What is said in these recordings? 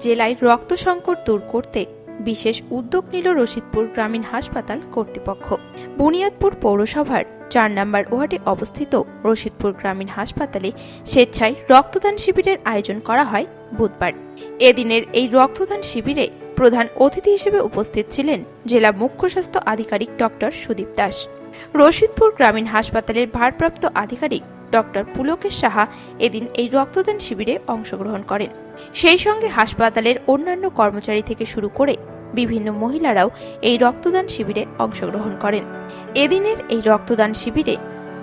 জেলায় রক্ত সংকট দূর করতে বিশেষ উদ্যোগ নিল রশিদপুর গ্রামীণ হাসপাতাল কর্তৃপক্ষ। বুনিয়াদপুর পৌরসভার চার নম্বর ওয়ার্ডে অবস্থিত রশিদপুর গ্রামীণ হাসপাতালে স্বেচ্ছায় রক্তদান শিবিরের আয়োজন করা হয় বুধবার। এদিনের এই রক্তদান শিবিরে প্রধান অতিথি হিসেবে উপস্থিত ছিলেন জেলা মুখ্য স্বাস্থ্য আধিকারিক ডক্টর সুদীপ দাস। রশিদপুর গ্রামীণ হাসপাতালের ভারপ্রাপ্ত আধিকারিক ডক্টর পুলকেশ সাহা এদিন এই রক্তদান শিবিরে অংশগ্রহণ করেন। সেই সঙ্গে হাসপাতালের অন্যান্য কর্মচারী থেকে শুরু করে বিভিন্ন মহিলারাও এই রক্তদান শিবিরে অংশগ্রহণ করেন। এদিনের এই রক্তদান শিবিরে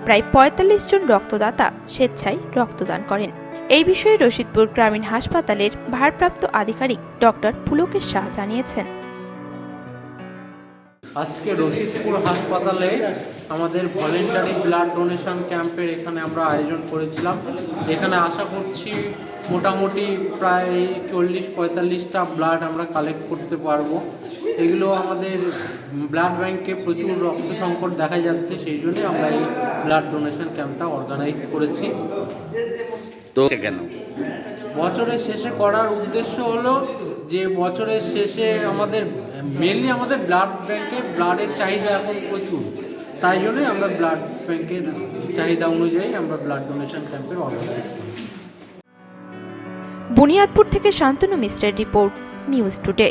প্রায় পঁয়তাল্লিশ জন রক্তদাতা স্বেচ্ছায় রক্তদান করেন। এই বিষয়ে রশিদপুর গ্রামীণ হাসপাতালের ভারপ্রাপ্ত আধিকারিক ডক্টর পুলকেশ শাহ জানিয়েছেন। আজকে রশিদপুর হাসপাতালে আমাদের ভলেন্টারি ব্লাড ডোনেশন ক্যাম্পের এখানে আমরা আয়োজন করেছিলাম। এখানে আশা করছি মোটামুটি প্রায় চল্লিশ পঁয়তাল্লিশটা ব্লাড আমরা কালেক্ট করতে পারব। এগুলো আমাদের ব্লাড ব্যাংকে প্রচুর রক্ত সংকট দেখা যাচ্ছে সেই জন্যই আমরা এই ব্লাড ডোনেশন ক্যাম্পটা অর্গানাইজ করেছি। তো কেন? বছরের শেষে করার উদ্দেশ্য হলো যে বছরের শেষে আমাদের মেনলি আমাদের ব্লাড ব্যাঙ্কে ব্লাডের চাহিদা এখন প্রচুর। তাই জন্যই আমরা ব্লাড ব্যাঙ্কের চাহিদা অনুযায়ী আমরা ব্লাড ডোনেশন ক্যাম্পের অর্গানাইজ করি বুনিয়াদপুর থেকে Santanu mister report, news today.